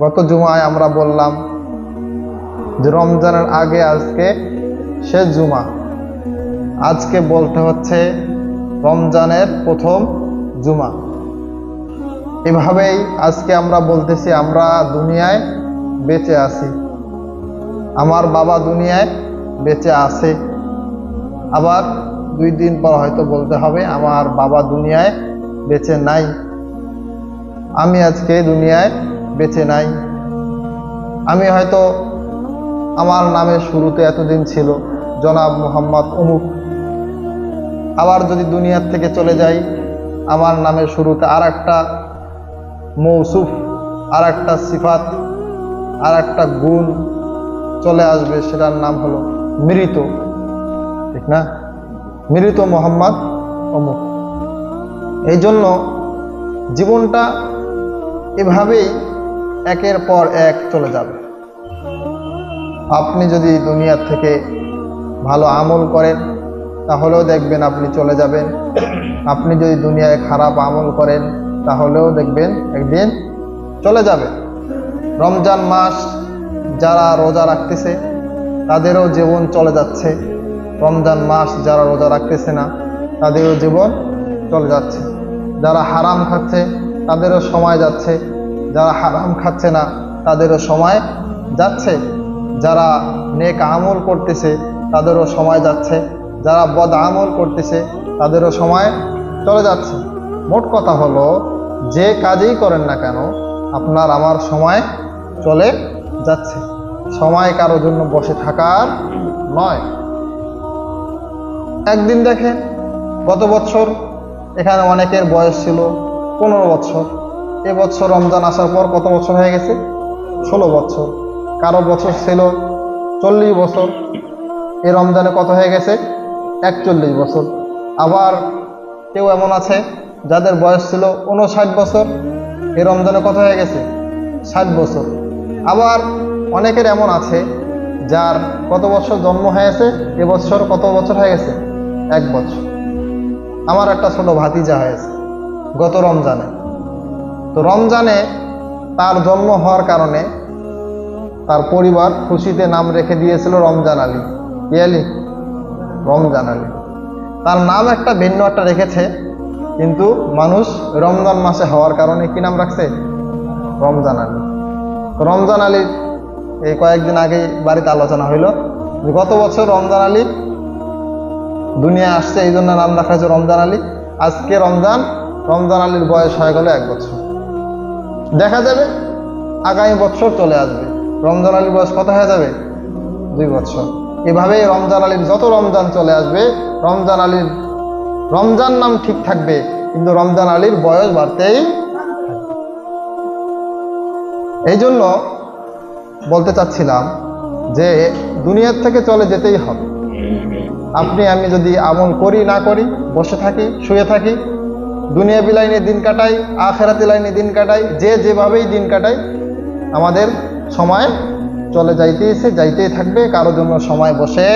গত জুমায় আমরা বললাম যে রমজানের আগে, আজকে শেষ জুমা। আজকে বলতে হচ্ছে রমজানের প্রথম জুমা। এভাবেই আজকে আমরা বলতেছি, আমরা দুনিয়ায় বেঁচে আছি। আমার বাবা দুনিয়ায় বেঁচে আছে। আবার দুই দিন পর হয়তো বলতে হবে, আমার বাবা দুনিয়ায় বেঁচে নাই। আমি আজকে দুনিয়ায় বেঁচে নাই। আমি হয়তো আমার নামের শুরুতে এতদিন ছিল, জনাব মোহাম্মদ অমুক আবার যদি দুনিয়ার থেকে চলে যাই, আমার নামের শুরুতে আর একটা মৌসুফ আর একটা সিফাত আর একটা গুণ চলে আসবে, সেটার নাম হলো মৃত। ঠিক না? মৃত মোহাম্মদ অমুক এই জন্য জীবনটা এভাবেই একের পর এক চলে যাবে। আপনি যদি দুনিয়ার থেকে ভালো আমল করেন, তাহলেও দেখবেন আপনি চলে যাবেন। আপনি যদি দুনিয়ায় খারাপ আমল করেন, তাহলেও দেখবেন একদিন চলে যাবে। রমজান মাস যারা রোজা রাখতেছে, তাদেরও জীবন চলে যাচ্ছে। রমজান মাস যারা রোজা রাখতেছে না, তাদেরও জীবন চলে যাচ্ছে। যারা হারাম খাচ্ছে, তাদেরও সময় যাচ্ছে। যারা হারাম খাচ্ছে না, তাদেরও সময় যাচ্ছে। যারা নেক আমল করতেছে, তাদেরও সময় যাচ্ছে। যারা বদ আমল করতেছে, তাদেরও সময় চলে যাচ্ছে। মোট কথা হলো, যে কাজেই করেন না কেন, আপনার আমার সময় চলে যাচ্ছে। সময় কারও জন্য বসে থাকার নয়। একদিন দেখেন, গত বছর এখানে অনেকের বয়স ছিল পনেরো বছর। এবছর রমজান আসার পর কত বছর হয়ে গেছে? ষোলো বছর। কারও বছর ছিল চল্লিশ বছর। এই রমজানে কত হয়ে গেছে? একচল্লিশ বছর। আবার কেউ এমন আছে যাদের বয়স ছিল উনষাট বছর। এই রমজানে কত হয়ে গেছে? ষাট বছর। আবার অনেকের এমন আছে যার কত বছর জন্ম হয়েছে, এবছর কত বছর হয়ে গেছে? এক বছর। আমার একটা ছোট ভাতিজা হয়েছে গত রমজানে। তো রমজানে তার জন্ম হওয়ার কারণে তার পরিবার খুশিতে নাম রেখে দিয়েছিল রমজান আলী। আলী? রমজান আলী। তার নাম একটা ভিন্ন একটা রেখেছে, কিন্তু মানুষ রমজান মাসে হওয়ার কারণে কি নাম রাখছে? রমজান আলী। রমজান আলী, এই কয়েকদিন আগেই বাড়িতে আলোচনা হইল গত বছর রমজান আলী দুনিয়া আসছে, এই জন্য নাম রাখা হয়েছে রমজান আলী। আজকে রমজান রমজান আলীর বয়স হয়ে গেল এক বছর। দেখা যাবে, আগামী বছর চলে আসবে। রমজান আলীর বয়স কত হয়ে যাবে? দুই বছর এভাবেই রমজান আলীর যত রমজান চলে আসবে, রমজান আলীর, রমজান নাম ঠিক থাকবে, কিন্তু রমজান আলীর বয়স বাড়তেই এই জন্য বলতে চাচ্ছিলাম যে, দুনিয়ার থেকে চলে যেতেই হবে। আপনি, আমি যদি আমল করি, না করি, বসে থাকি, শুয়ে থাকি দুনিয়া লাইনে দিন কাটাই, আখেরাতি লাইনে দিন কাটাই, যে যেভাবেই দিন কাটাই, আমাদের সময় চলে যাইতেইছে যাইতেই থাকবে, কারও জন্য সময় বসে